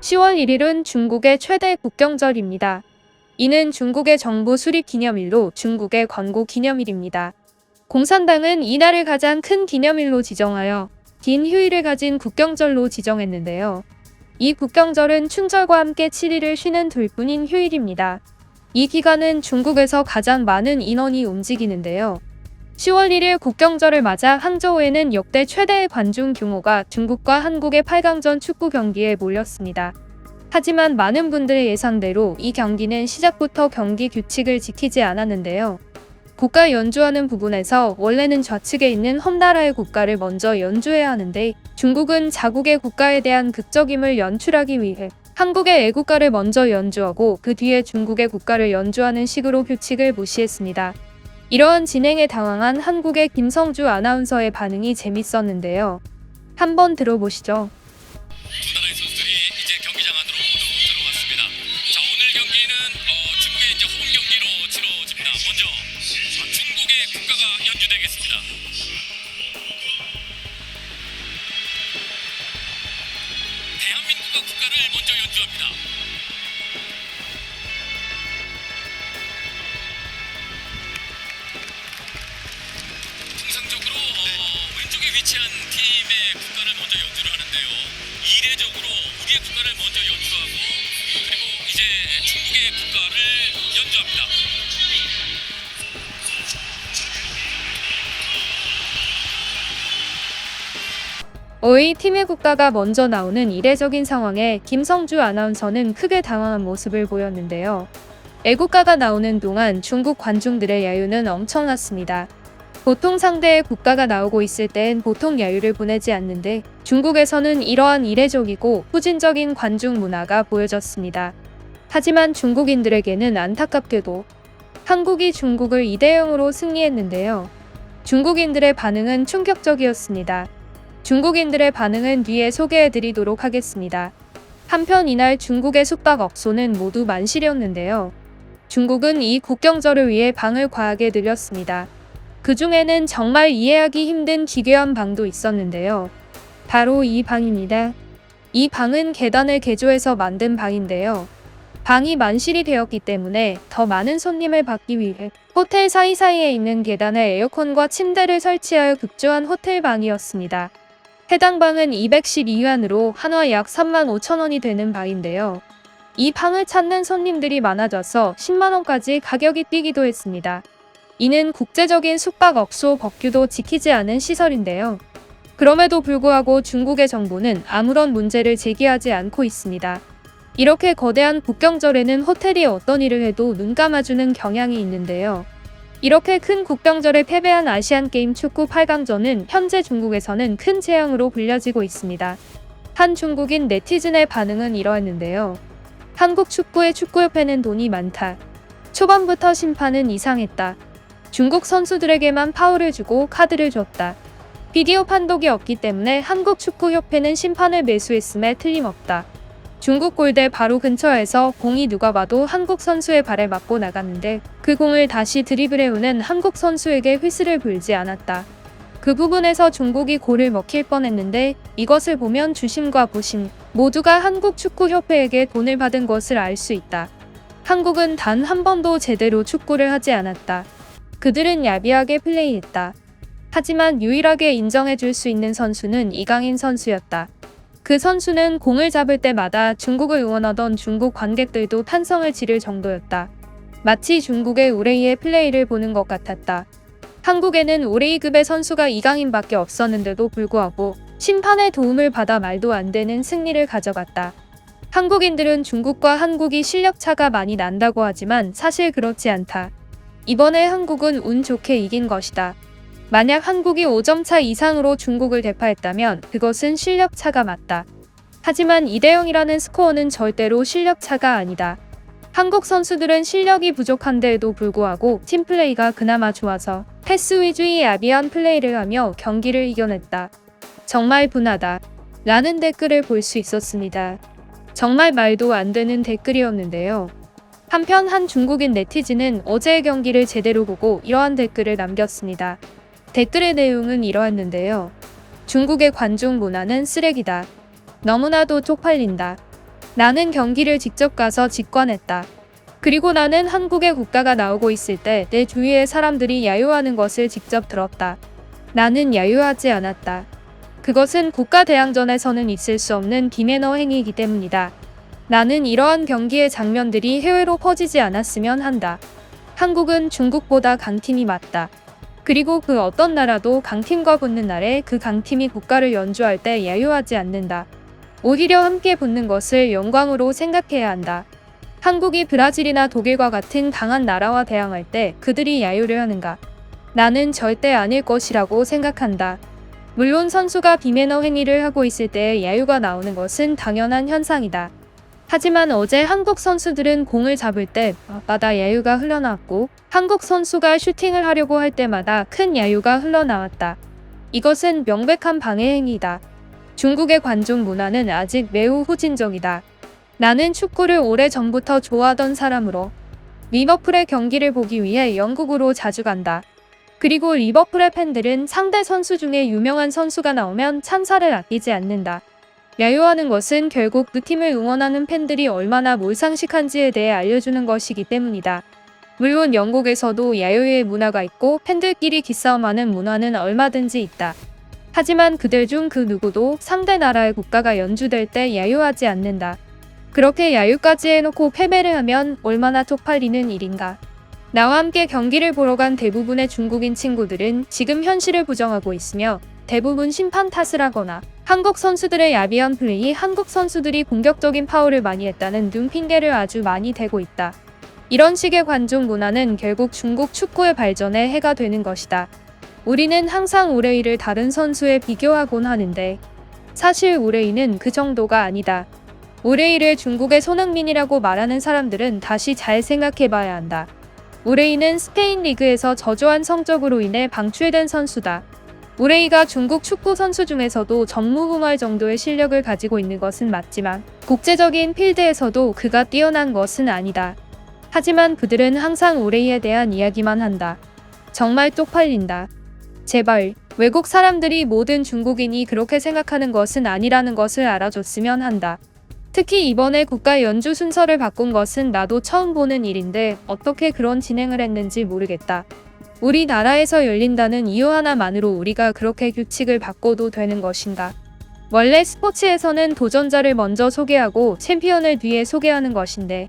10월 1일은 중국의 최대 국경절입니다. 이는 중국의 정부 수립 기념일로 중국의 건국 기념일입니다. 공산당은 이날을 가장 큰 기념일로 지정하여 긴 휴일을 가진 국경절로 지정했는데요. 이 국경절은 춘절과 함께 7일을 쉬는 둘뿐인 휴일입니다. 이 기간은 중국에서 가장 많은 인원이 움직이는데요. 10월 1일 국경절을 맞아 항저우에는 역대 최대의 관중 규모가 중국과 한국의 8강전 축구 경기에 몰렸습니다. 하지만 많은 분들의 예상대로 이 경기는 시작부터 경기 규칙을 지키지 않았는데요. 국가 연주하는 부분에서 원래는 좌측에 있는 험나라의 국가를 먼저 연주해야 하는데 중국은 자국의 국가에 대한 극적임을 연출하기 위해 한국의 애국가를 먼저 연주하고 그 뒤에 중국의 국가를 연주하는 식으로 규칙을 무시했습니다. 이러한 진행에 당황한 한국의 김성주 아나운서의 반응이 재밌었는데요. 한번 들어보시죠. 어의 팀의 국가가 먼저 나오는 이례적인 상황에 김성주 아나운서는 크게 당황한 모습을 보였는데요. 애국가가 나오는 동안 중국 관중들의 야유는 엄청났습니다. 보통 상대의 국가가 나오고 있을 땐 보통 야유를 보내지 않는데 중국에서는 이러한 이례적이고 후진적인 관중 문화가 보여졌습니다. 하지만 중국인들에게는 안타깝게도 한국이 중국을 2대 0으로 승리했는데요. 중국인들의 반응은 충격적이었습니다. 중국인들의 반응은 뒤에 소개해드리도록 하겠습니다. 한편 이날 중국의 숙박업소는 모두 만실이었는데요. 중국은 이 국경절을 위해 방을 과하게 늘렸습니다. 그 중에는 정말 이해하기 힘든 기괴한 방도 있었는데요. 바로 이 방입니다. 이 방은 계단을 개조해서 만든 방인데요. 방이 만실이 되었기 때문에 더 많은 손님을 받기 위해 호텔 사이사이에 있는 계단에 에어컨과 침대를 설치하여 급조한 호텔 방이었습니다. 해당 방은 212위안으로 한화 약 3만 5천 원이 되는 방인데요. 이 방을 찾는 손님들이 많아져서 10만 원까지 가격이 뛰기도 했습니다. 이는 국제적인 숙박업소 법규도 지키지 않은 시설인데요. 그럼에도 불구하고 중국의 정부는 아무런 문제를 제기하지 않고 있습니다. 이렇게 거대한 국경절에는 호텔이 어떤 일을 해도 눈 감아주는 경향이 있는데요. 이렇게 큰 국경절에 패배한 아시안게임 축구 8강전은 현재 중국에서는 큰 재앙으로 불려지고 있습니다. 한 중국인 네티즌의 반응은 이러했는데요. 한국 축구의 축구협회는 돈이 많다. 초반부터 심판은 이상했다. 중국 선수들에게만 파울을 주고 카드를 줬다. 비디오 판독이 없기 때문에 한국 축구협회는 심판을 매수했음에 틀림없다. 중국 골대 바로 근처에서 공이 누가 봐도 한국 선수의 발에 맞고 나갔는데 그 공을 다시 드리블해오는 한국 선수에게 휘슬을 불지 않았다. 그 부분에서 중국이 골을 먹힐 뻔했는데 이것을 보면 주심과 부심 모두가 한국 축구협회에게 돈을 받은 것을 알 수 있다. 한국은 단 한 번도 제대로 축구를 하지 않았다. 그들은 야비하게 플레이했다. 하지만 유일하게 인정해줄 수 있는 선수는 이강인 선수였다. 그 선수는 공을 잡을 때마다 중국을 응원하던 중국 관객들도 탄성을 지를 정도였다. 마치 중국의 우레이의 플레이를 보는 것 같았다. 한국에는 우레이급의 선수가 이강인밖에 없었는데도 불구하고 심판의 도움을 받아 말도 안 되는 승리를 가져갔다. 한국인들은 중국과 한국이 실력 차가 많이 난다고 하지만 사실 그렇지 않다. 이번에 한국은 운 좋게 이긴 것이다. 만약 한국이 5점 차 이상으로 중국을 대파했다면 그것은 실력 차가 맞다. 하지만 2대 0이라는 스코어는 절대로 실력 차가 아니다. 한국 선수들은 실력이 부족한데에도 불구하고 팀플레이가 그나마 좋아서 패스 위주의 야비한 플레이를 하며 경기를 이겨냈다. 정말 분하다. 라는 댓글을 볼 수 있었습니다. 정말 말도 안 되는 댓글이었는데요. 한편 한 중국인 네티즌은 어제의 경기를 제대로 보고 이러한 댓글을 남겼습니다. 댓글의 내용은 이러했는데요. 중국의 관중 문화는 쓰레기다. 너무나도 쪽팔린다. 나는 경기를 직접 가서 직관했다. 그리고 나는 한국의 국가가 나오고 있을 때 내 주위의 사람들이 야유하는 것을 직접 들었다. 나는 야유하지 않았다. 그것은 국가 대항전에서는 있을 수 없는 비매너 행위이기 때문이다. 나는 이러한 경기의 장면들이 해외로 퍼지지 않았으면 한다. 한국은 중국보다 강팀이 맞다. 그리고 그 어떤 나라도 강팀과 붙는 날에 그 강팀이 국가를 연주할 때 야유하지 않는다. 오히려 함께 붙는 것을 영광으로 생각해야 한다. 한국이 브라질이나 독일과 같은 강한 나라와 대항할 때 그들이 야유를 하는가? 나는 절대 아닐 것이라고 생각한다. 물론 선수가 비매너 행위를 하고 있을 때 야유가 나오는 것은 당연한 현상이다. 하지만 어제 한국 선수들은 공을 잡을 때마다 야유가 흘러나왔고 한국 선수가 슈팅을 하려고 할 때마다 큰 야유가 흘러나왔다. 이것은 명백한 방해 행위다. 중국의 관중 문화는 아직 매우 후진적이다. 나는 축구를 오래 전부터 좋아하던 사람으로 리버풀의 경기를 보기 위해 영국으로 자주 간다. 그리고 리버풀의 팬들은 상대 선수 중에 유명한 선수가 나오면 찬사를 아끼지 않는다. 야유하는 것은 결국 그 팀을 응원하는 팬들이 얼마나 몰상식한지에 대해 알려주는 것이기 때문이다. 물론 영국에서도 야유의 문화가 있고 팬들끼리 기싸움하는 문화는 얼마든지 있다. 하지만 그들 중 그 누구도 상대 나라의 국가가 연주될 때 야유하지 않는다. 그렇게 야유까지 해놓고 패배를 하면 얼마나 쪽팔리는 일인가. 나와 함께 경기를 보러 간 대부분의 중국인 친구들은 지금 현실을 부정하고 있으며 대부분 심판 탓을 하거나 한국 선수들의 야비한 플레이, 한국 선수들이 공격적인 파울을 많이 했다는 눈핑계를 아주 많이 대고 있다. 이런 식의 관중 문화는 결국 중국 축구의 발전에 해가 되는 것이다. 우리는 항상 우레이를 다른 선수에 비교하곤 하는데 사실 우레이는 그 정도가 아니다. 우레이를 중국의 손흥민이라고 말하는 사람들은 다시 잘 생각해 봐야 한다. 우레이는 스페인 리그에서 저조한 성적으로 인해 방출된 선수다. 우레이가 중국 축구 선수 중에서도 전무후무할 정도의 실력을 가지고 있는 것은 맞지만 국제적인 필드에서도 그가 뛰어난 것은 아니다. 하지만 그들은 항상 우레이에 대한 이야기만 한다. 정말 쪽팔린다. 제발 외국 사람들이 모든 중국인이 그렇게 생각하는 것은 아니라는 것을 알아줬으면 한다. 특히 이번에 국가 연주 순서를 바꾼 것은 나도 처음 보는 일인데 어떻게 그런 진행을 했는지 모르겠다. 우리나라에서 열린다는 이유 하나만으로 우리가 그렇게 규칙을 바꿔도 되는 것인가? 원래 스포츠에서는 도전자를 먼저 소개하고 챔피언을 뒤에 소개하는 것인데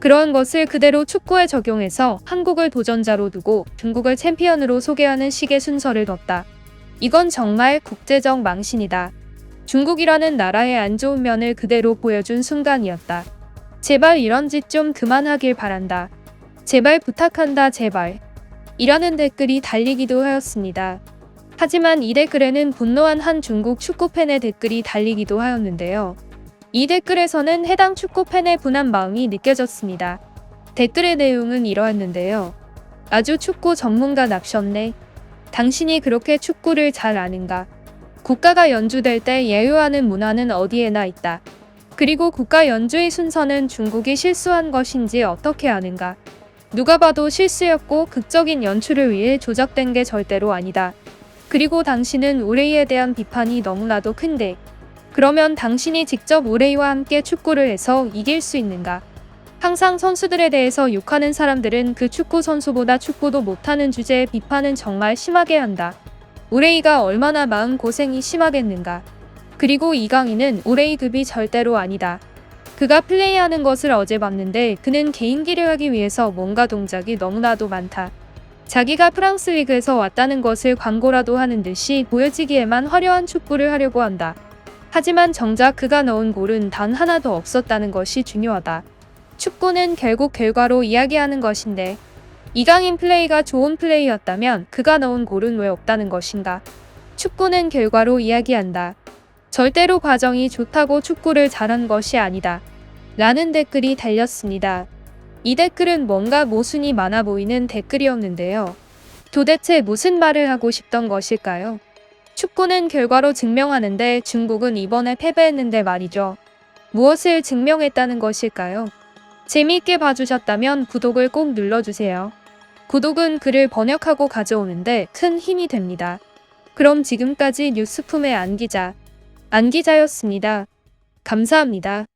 그러한 것을 그대로 축구에 적용해서 한국을 도전자로 두고 중국을 챔피언으로 소개하는 식의 순서를 뒀다. 이건 정말 국제적 망신이다. 중국이라는 나라의 안 좋은 면을 그대로 보여준 순간이었다. 제발 이런 짓 좀 그만하길 바란다. 제발 부탁한다, 제발. 이라는 댓글이 달리기도 하였습니다. 하지만 이 댓글에는 분노한 한 중국 축구팬의 댓글이 달리기도 하였는데요. 이 댓글에서는 해당 축구팬의 분한 마음이 느껴졌습니다. 댓글의 내용은 이러했는데요. 아주 축구 전문가 납셨네. 당신이 그렇게 축구를 잘 아는가? 국가가 연주될 때 예유하는 문화는 어디에나 있다. 그리고 국가 연주의 순서는 중국이 실수한 것인지 어떻게 아는가? 누가 봐도 실수였고 극적인 연출을 위해 조작된 게 절대로 아니다. 그리고 당신은 우레이에 대한 비판이 너무나도 큰데 그러면 당신이 직접 우레이와 함께 축구를 해서 이길 수 있는가? 항상 선수들에 대해서 욕하는 사람들은 그 축구 선수보다 축구도 못하는 주제에 비판은 정말 심하게 한다. 우레이가 얼마나 마음 고생이 심하겠는가. 그리고 이강인은 우레이급이 절대로 아니다. 그가 플레이하는 것을 어제 봤는데 그는 개인기를 하기 위해서 뭔가 동작이 너무나도 많다. 자기가 프랑스 리그에서 왔다는 것을 광고라도 하는 듯이 보여지기에만 화려한 축구를 하려고 한다. 하지만 정작 그가 넣은 골은 단 하나도 없었다는 것이 중요하다. 축구는 결국 결과로 이야기하는 것인데 이강인 플레이가 좋은 플레이였다면 그가 넣은 골은 왜 없다는 것인가? 축구는 결과로 이야기한다. 절대로 과정이 좋다고 축구를 잘한 것이 아니다. 라는 댓글이 달렸습니다. 이 댓글은 뭔가 모순이 많아 보이는 댓글이었는데요. 도대체 무슨 말을 하고 싶던 것일까요? 축구는 결과로 증명하는데 중국은 이번에 패배했는데 말이죠. 무엇을 증명했다는 것일까요? 재미있게 봐주셨다면 구독을 꼭 눌러주세요. 구독은 글을 번역하고 가져오는데 큰 힘이 됩니다. 그럼 지금까지 뉴스품의 안기자, 안기자였습니다. 감사합니다.